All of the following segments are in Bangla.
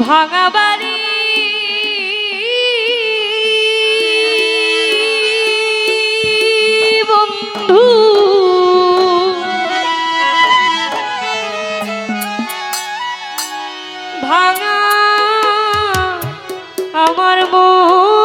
ভাঙা বন্ধু। ভাঙা আমার মন।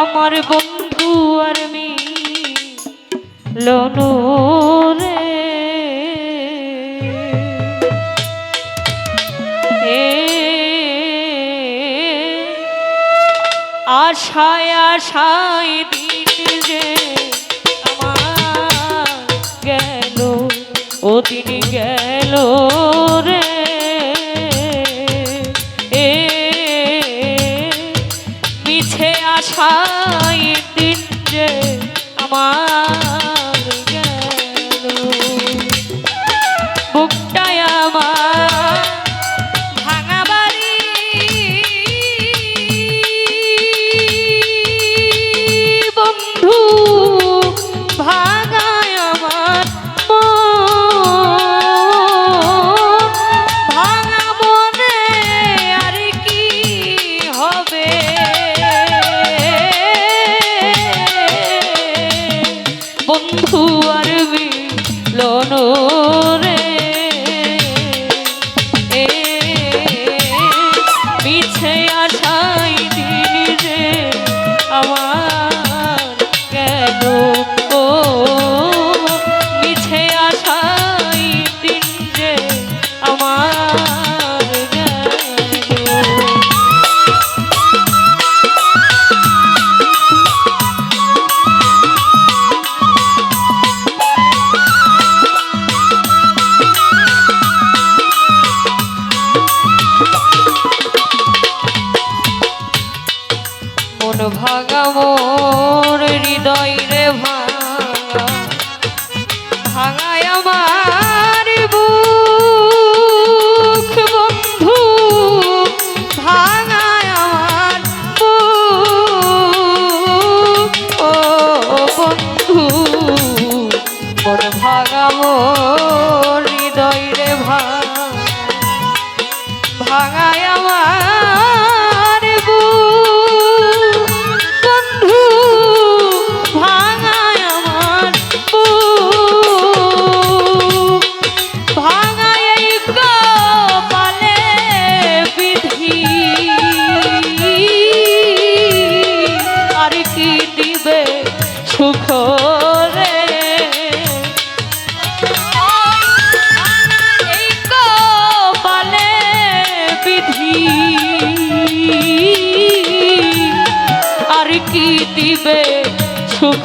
আমার বন্ধু আর মি লনু রে। আশায় আশায় দিন যে আমার গেল, ও দিন গেল রে। আমার ভাঙাবো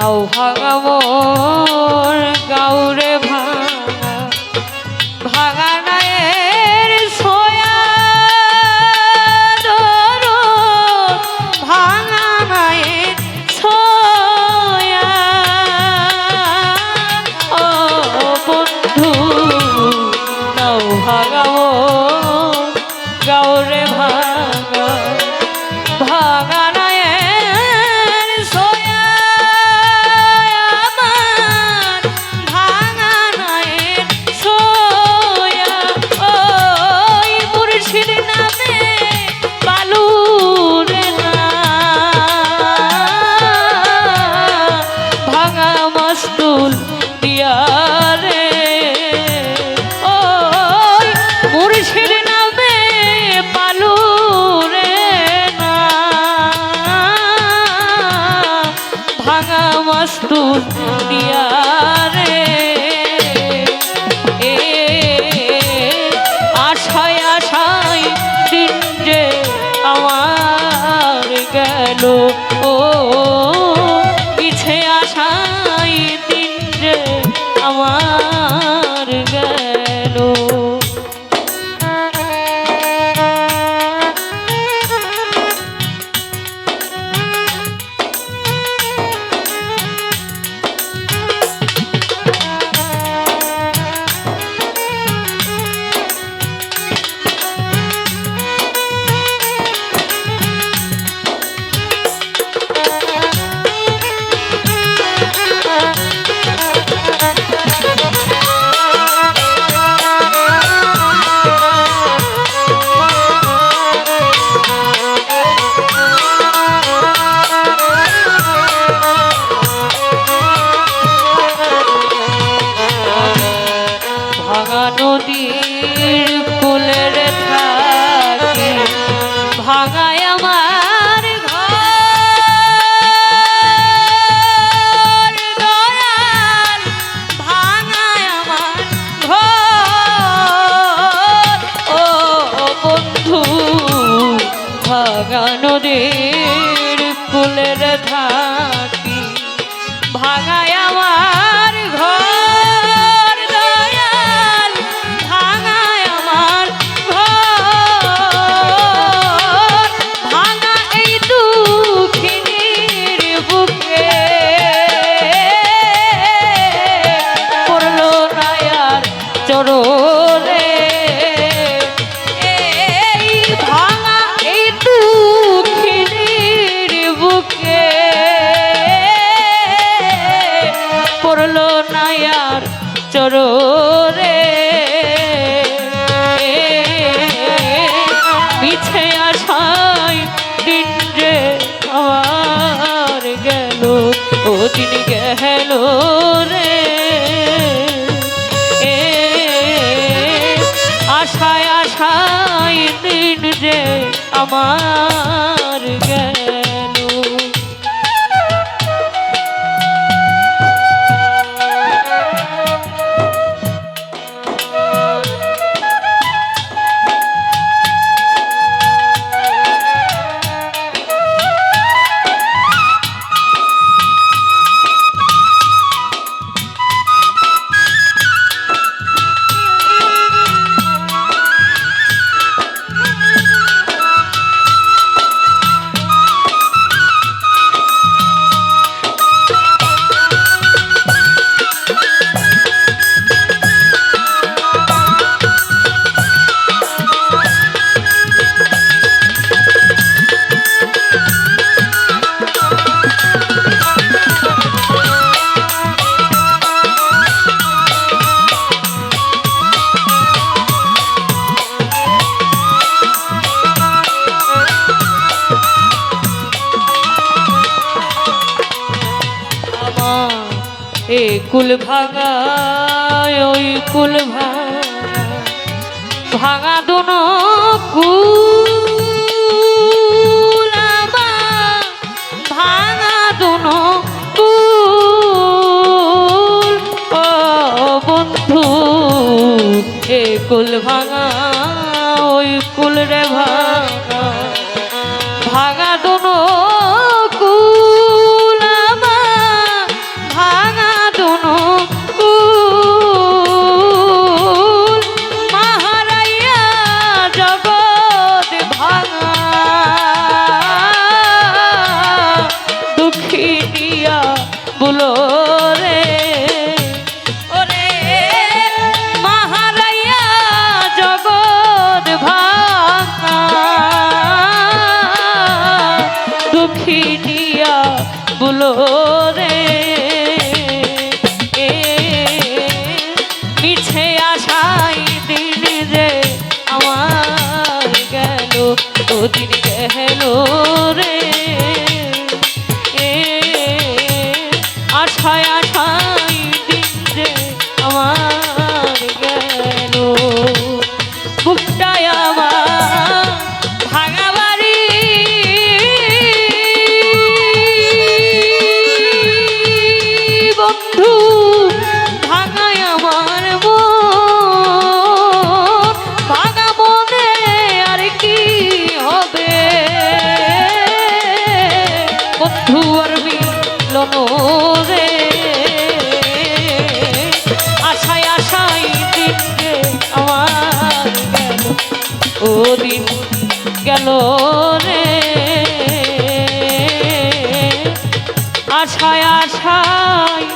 গাও ভাঙা মোর গাউরে ভাঙা ভাঙা নায়ের সোয়া ধরো ভাঙা নায়ের সোয়া। ও বন্ধু গাও ভাঙা মোর গেল পড়ল নায়ার চরণে। মিছে আশায় দিন যে আমার গেল, ও দিন গেল রে। আশায় আশায় দিন যে আমার গেল। এ কুল ভাঙা ওই কুল ভাঙা ভাঙা দুনো কুল ভাঙা দুনো কুল। ও বন্ধু এ কুল ভাঙা ওই কুল রে ভাঙা বুলো রে। ওরে মাহারাইয়া জগৎ ভাঙা। দুঃখিনিয়া বুলো রে। মিছে আশাই দিন যে আমার গেল, ও দিন গেল। গেল রে। আশায় আশায়